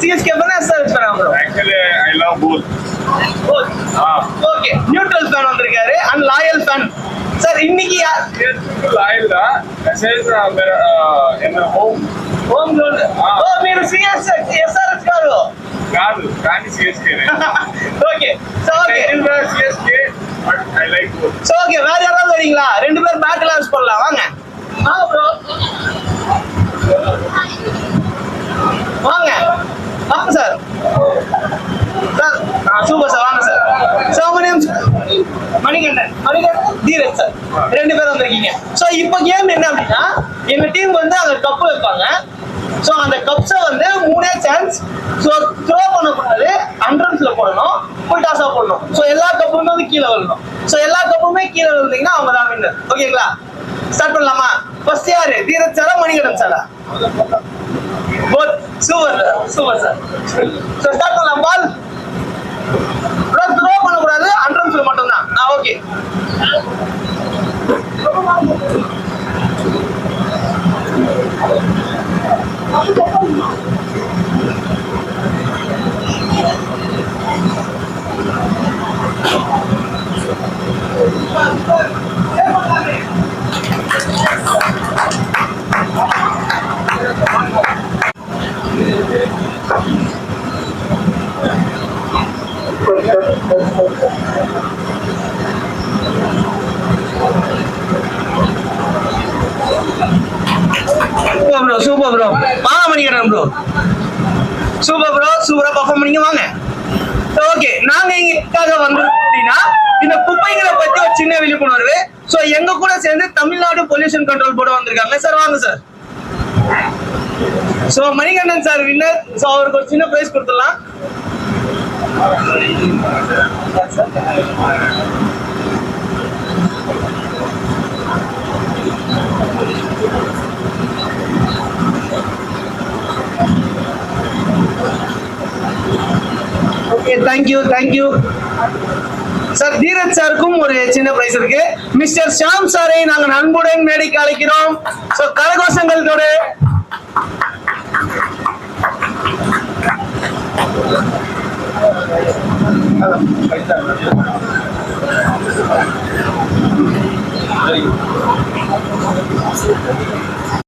CSK ஃபேனா SRH ஃபேனா bro Actually, I love both. Ah. Okay neutral fan வந்திருக்காரு and loyal fan sir இன்னைக்கு யார் CSK లాయల్ గా message in home home ground ఓ మీరు CS SRS గారు కాదు కానీ CSK okay so okay CSK but I like both so okay வேற யாராவது வரீங்களா ரெண்டு பேர் பேட்டில் ஹவுஸ் பண்ணலாம் வாங்க வாங்க ப்ரோ வாங்க வாங்க சார். Sir super sir. வாங்க சார். சார் உங்க நேம் மணிகண்டன். மணிகண்டன்? தீரஜ் சார். ரெண்டு பேரும் வந்திருக்கீங்க. ஸோ இப்போ கேம் என்ன அப்படின்னா எங்க டீம் வந்து அந்த கப்பு வைப்பாங்க. ஸோ அந்த கப்ஸை வந்து மூணே சான்ஸ் ஸோ த்ரோ பண்ணக்கூடாது. அண்ட்ரன்ஸில் போடணும். ஃபுல் டாஸாக போடணும். ஸோ எல்லா கப்புமே வந்து கீழே விழணும் ஸோ எல்லா கப்புமே கீழே விழுந்தீங்கன்னா அவங்க தான் வின்னர் ஓகேங்களா ஸ்டார்ட் பண்ணலாமா? ஃபர்ஸ்ட் யாரு? தீரஜ் சாரா மணிகண்டன் சாரா? Both super super sir so start பண்ணலாம் பால் த்ரோ பண்ணக்கூடாது அண்ட்ரன்ஸ்ல மட்டும்தான் ஆ okay super bro super bro வாங்க மணிகண்டன் ப்ரோ சூப்பர் ப்ரோ சூப்பரா பர்ஃபார்ம் பண்ணிங்க வாங்க. ஓகே நாங்க இங்கக்காக வந்திருக்கோம் அப்படின்னா இந்த குப்பைகளை பத்தி ஒரு சின்ன விழிப்புணர்வு. சோ எங்க கூட சேர்ந்து தமிழ்நாடு பொல்யூஷன் கண்ட்ரோல் போர்டு வந்திருக்காங்க. சார் வாங்க sir so Manikandan sir winner so அவருக்கு ஒரு சின்ன பிரைஸ் கொடுத்துடலாம். Okay thank you thank you sir Dheeraj சாருக்கும் ஒரு சின்ன பிரைஸ் இருக்கு. மிஸ்டர் ஷாம் சாரை நாங்கள் அன்புடன் மேடைக்கு அழைக்கிறோம். ஸோ கரகோஷங்களோட